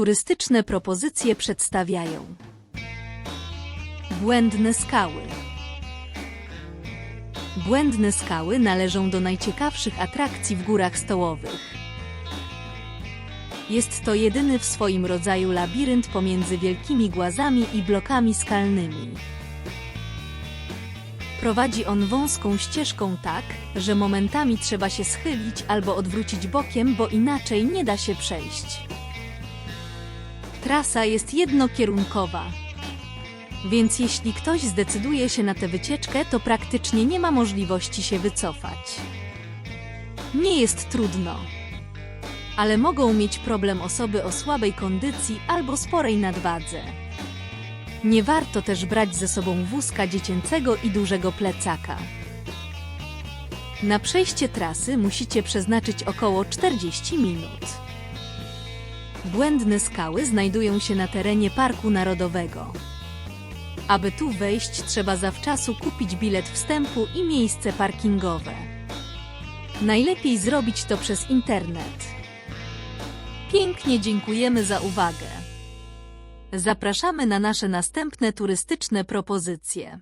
Turystyczne propozycje przedstawiają Błędne skały Błędne skały należą do najciekawszych atrakcji w górach stołowych. Jest to jedyny w swoim rodzaju labirynt pomiędzy wielkimi głazami i blokami skalnymi. Prowadzi on wąską ścieżką tak, że momentami trzeba się schylić albo odwrócić bokiem, bo inaczej nie da się przejść. Trasa jest jednokierunkowa, więc jeśli ktoś zdecyduje się na tę wycieczkę, to praktycznie nie ma możliwości się wycofać. Nie jest trudno, ale mogą mieć problem osoby o słabej kondycji albo sporej nadwadze. Nie warto też brać ze sobą wózka dziecięcego i dużego plecaka. Na przejście trasy musicie przeznaczyć około 40 minut. Błędne skały znajdują się na terenie Parku Narodowego. Aby tu wejść, trzeba zawczasu kupić bilet wstępu i miejsce parkingowe. Najlepiej zrobić to przez internet. Pięknie dziękujemy za uwagę. Zapraszamy na nasze następne turystyczne propozycje.